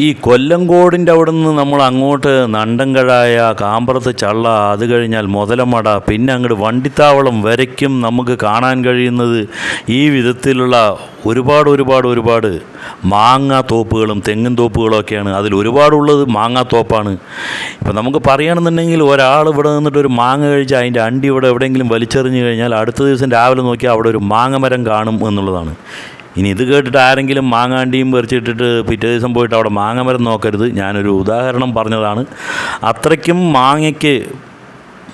ഈ കൊല്ലങ്കോടിന്റെ അവിടെ നിന്ന് നമ്മൾ അങ്ങോട്ട് നണ്ടൻകഴായ കാമ്പറത്ത് ചള്ള അത് കഴിഞ്ഞാൽ മുതലമട പിന്നെ അങ്ങോട്ട് വണ്ടിത്താവളം വരയ്ക്കും നമുക്ക് കാണാൻ കഴിയുന്നത് ഈ വിധത്തിലുള്ള ഒരുപാട് ഒരുപാട് ഒരുപാട് മാങ്ങാ തോപ്പുകളും തെങ്ങിൻ തോപ്പുകളും ഒക്കെയാണ്. അതിൽ ഒരുപാടുള്ളത് മാങ്ങാ തോപ്പാണ്. ഇപ്പം നമുക്ക് പറയുകയാണെന്നുണ്ടെങ്കിൽ ഒരാൾ ഇവിടെ നിന്നിട്ട് ഒരു മാങ്ങ കഴിച്ച് അതിന്റെ അണ്ടി ഇവിടെ എവിടെയെങ്കിലും വലിച്ചെറിഞ്ഞ് കഴിഞ്ഞാൽ അടുത്ത ദിവസം രാവിലെ നോക്കിയാൽ അവിടെ ഒരു മാങ്ങമരം കാണും എന്നുള്ളതാണ്. ഇനി ഇത് കേട്ടിട്ട് ആരെങ്കിലും മാങ്ങാണ്ടിയും പറിച്ചിട്ടിട്ട് പിറ്റേ ദിവസം പോയിട്ട് അവിടെ മാങ്ങമരം നോക്കരുത്. ഞാനൊരു ഉദാഹരണം പറഞ്ഞതാണ്. അത്രയ്ക്കും മാങ്ങയ്ക്ക്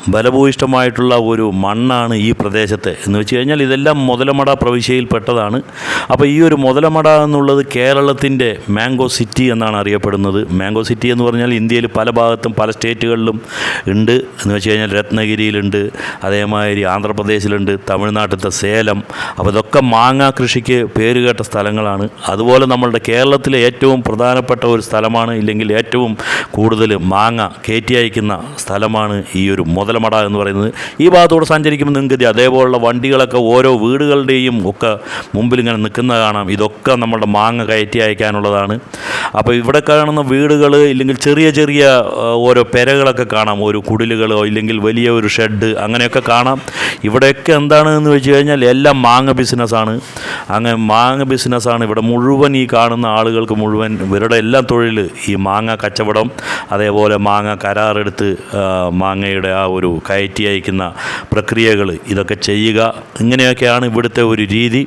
ബലഭൂയിഷ്ടമായിട്ടുള്ള ഒരു മണ്ണാണ് ഈ പ്രദേശത്തെ. എന്ന് വെച്ച് കഴിഞ്ഞാൽ ഇതെല്ലാം മുതലമട പ്രവിശ്യയിൽപ്പെട്ടതാണ് അപ്പോൾ ഈ ഒരു മുതലമട എന്നുള്ളത് കേരളത്തിന്റെ മാംഗോ സിറ്റി എന്നാണ് അറിയപ്പെടുന്നത്. മാംഗോ സിറ്റി എന്ന് പറഞ്ഞാൽ ഇന്ത്യയിൽ പല ഭാഗത്തും പല സ്റ്റേറ്റുകളിലും ഉണ്ട്. എന്ന് വെച്ച് കഴിഞ്ഞാൽ രത്നഗിരിയിലുണ്ട് അതേമാതിരി ആന്ധ്രാപ്രദേശിലുണ്ട് തമിഴ്നാട്ടിലത്തെ സേലം. അപ്പോൾ ഇതൊക്കെ മാങ്ങ കൃഷിക്ക് പേരുകേട്ട സ്ഥലങ്ങളാണ്. അതുപോലെ നമ്മളുടെ കേരളത്തിലെ ഏറ്റവും പ്രധാനപ്പെട്ട ഒരു സ്ഥലമാണ് ഇല്ലെങ്കിൽ ഏറ്റവും കൂടുതൽ മാങ്ങ കയറ്റി അയക്കുന്ന സ്ഥലമാണ് ഈ ഒരു മുതലമട എന്ന് പറയുന്നത്. ഈ ഭാഗത്തൂടെ സഞ്ചരിക്കുമ്പോൾ നിങ്ങൾക്ക് അതേപോലുള്ള വണ്ടികളൊക്കെ ഓരോ വീടുകളുടെയും ഒക്കെ മുമ്പിൽ ഇങ്ങനെ നിൽക്കുന്ന കാണാം. ഇതൊക്കെ നമ്മളുടെ മാങ്ങ കയറ്റി അയക്കാനുള്ളതാണ്. അപ്പോൾ ഇവിടെ കാണുന്ന വീടുകൾ ഇല്ലെങ്കിൽ ചെറിയ ചെറിയ ഓരോ പെരകളൊക്കെ കാണാം. ഒരു കുടിലുകളോ ഇല്ലെങ്കിൽ വലിയ ഒരു ഷെഡ് അങ്ങനെയൊക്കെ കാണാം. ഇവിടെയൊക്കെ എന്താണ് എന്ന് വെച്ച് കഴിഞ്ഞാൽ എല്ലാം മാങ്ങ ബിസിനസ്സാണ് അങ്ങനെ മാങ്ങ ബിസിനസ്സാണ് ഇവിടെ മുഴുവൻ ഈ കാണുന്ന ആളുകൾക്ക് മുഴുവൻ ഇവരുടെ എല്ലാം തൊഴിൽ ഈ മാങ്ങ കച്ചവടം അതേപോലെ മാങ്ങ കരാറെടുത്ത് മാങ്ങയുടെ ആ ഒരു കയറ്റി അയക്കുന്ന പ്രക്രിയകൾ ഇതൊക്കെ ചെയ്യുക. ഇങ്ങനെയൊക്കെയാണ് ഇവിടുത്തെ ഒരു രീതി.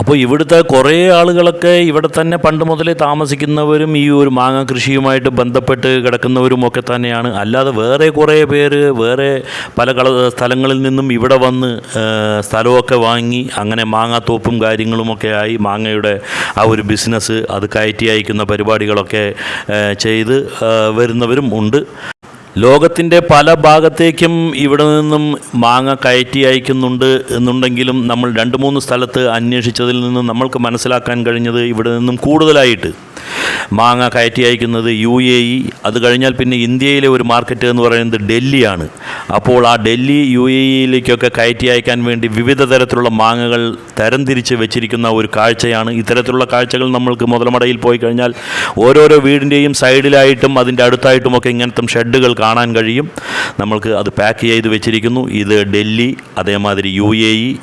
അപ്പോൾ ഇവിടുത്തെ കുറേ ആളുകളൊക്കെ ഇവിടെ തന്നെ പണ്ട് മുതലേ താമസിക്കുന്നവരും ഈ ഒരു മാങ്ങ കൃഷിയുമായിട്ട് ബന്ധപ്പെട്ട് കിടക്കുന്നവരും ഒക്കെ തന്നെയാണ്. അല്ലാതെ വേറെ കുറേ പേര് വേറെ പല കള സ്ഥലങ്ങളിൽ നിന്നും ഇവിടെ വന്ന് സ്ഥലമൊക്കെ വാങ്ങി അങ്ങനെ മാങ്ങാത്തോപ്പും കാര്യങ്ങളുമൊക്കെ ആയി മാങ്ങയുടെ ആ ഒരു ബിസിനസ് അത് കയറ്റി അയക്കുന്ന പരിപാടികളൊക്കെ ചെയ്ത് വരുന്നവരും ഉണ്ട്. ലോകത്തിന്റെ പല ഭാഗത്തേക്കും ഇവിടെ നിന്നും മാങ്ങ കയറ്റി അയക്കുന്നുണ്ട് എന്നുണ്ടെങ്കിലും നമ്മൾ രണ്ട് മൂന്ന് സ്ഥലത്ത് അന്വേഷിച്ചതിൽ നിന്ന് നമ്മൾക്ക് മനസ്സിലാക്കാൻ കഴിഞ്ഞത് ഇവിടെ നിന്നും കൂടുതലായിട്ട്. മാങ്ങ കയറ്റി അയക്കുന്നത് യു എ ഇ. അത് കഴിഞ്ഞാൽ പിന്നെ ഇന്ത്യയിലെ ഒരു മാർക്കറ്റ് എന്ന് പറയുന്നത് ഡൽഹിയാണ്. അപ്പോൾ ആ ഡൽഹി യു എ ഇയിലേക്കൊക്കെ കയറ്റി അയക്കാൻ വേണ്ടി വിവിധ തരത്തിലുള്ള മാങ്ങകൾ തരംതിരിച്ച് വെച്ചിരിക്കുന്ന ഒരു കാഴ്ചയാണ്. ഇത്തരത്തിലുള്ള കാഴ്ചകൾ നമ്മൾക്ക് മുതലമടയിൽ പോയി കഴിഞ്ഞാൽ ഓരോരോ വീടിന്റെയും സൈഡിലായിട്ടും അതിന്റെ അടുത്തായിട്ടുമൊക്കെ ഇങ്ങനത്തെ ഷെഡുകൾ കാണാൻ കഴിയും. നമ്മൾക്ക് അത് പാക്ക് ചെയ്ത് വെച്ചിരിക്കുന്നു. ഇത് ഡൽഹി അതേമാതിരി യു എ ഇ.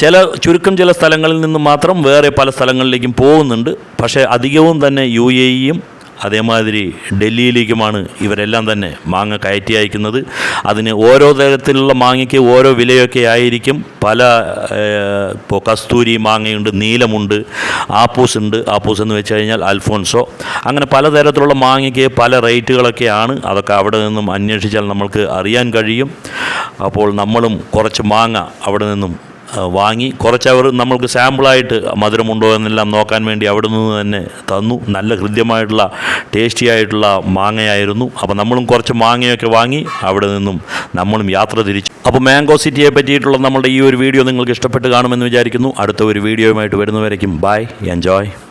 ചില ചുരുക്കം ചില സ്ഥലങ്ങളിൽ നിന്ന് മാത്രം വേറെ പല സ്ഥലങ്ങളിലേക്കും പോകുന്നുണ്ട്. പക്ഷേ അധികവും തന്നെ യു എ ഇയും അതേമാതിരി ഡൽഹിയിലേക്കുമാണ് ഇവരെല്ലാം തന്നെ മാങ്ങ കയറ്റി അയക്കുന്നത്. അതിന് ഓരോ തരത്തിലുള്ള മാങ്ങയ്ക്ക് ഓരോ വിലയൊക്കെ ആയിരിക്കും. പല ഇപ്പോൾ കസ്തൂരി മാങ്ങയുണ്ട് നീലമുണ്ട് ആപ്പൂസ് ഉണ്ട് ആപ്പൂസ് എന്ന് വെച്ച് കഴിഞ്ഞാൽ അൽഫോൺസോ. അങ്ങനെ പലതരത്തിലുള്ള മാങ്ങയ്ക്ക് പല റേറ്റുകളൊക്കെയാണ്. അതൊക്കെ അവിടെ നിന്നും അന്വേഷിച്ചാൽ നമ്മൾക്ക് അറിയാൻ കഴിയും. അപ്പോൾ നമ്മളും കുറച്ച് മാങ്ങ അവിടെ നിന്നും വാങ്ങി കുറച്ചവർ നമ്മൾക്ക് സാമ്പിളായിട്ട് മധുരമുണ്ടോ എന്നെല്ലാം നോക്കാൻ വേണ്ടി അവിടെ നിന്ന് തന്നെ തന്നു. നല്ല ഹൃദ്യമായിട്ടുള്ള ടേസ്റ്റി ആയിട്ടുള്ള മാങ്ങയായിരുന്നു. അപ്പോൾ നമ്മളും കുറച്ച് മാങ്ങയൊക്കെ വാങ്ങി അവിടെ നിന്നും നമ്മളും യാത്ര തിരിച്ചു. അപ്പോൾ മാംഗോ സിറ്റിയെ പറ്റിയിട്ടുള്ള നമ്മളുടെ ഈ ഒരു വീഡിയോ നിങ്ങൾക്ക് ഇഷ്ടപ്പെട്ട് കാണുമെന്ന് വിചാരിക്കുന്നു. അടുത്ത ഒരു വീഡിയോയുമായിട്ട് വരുന്നവരേക്കും ബൈ എൻജോയ്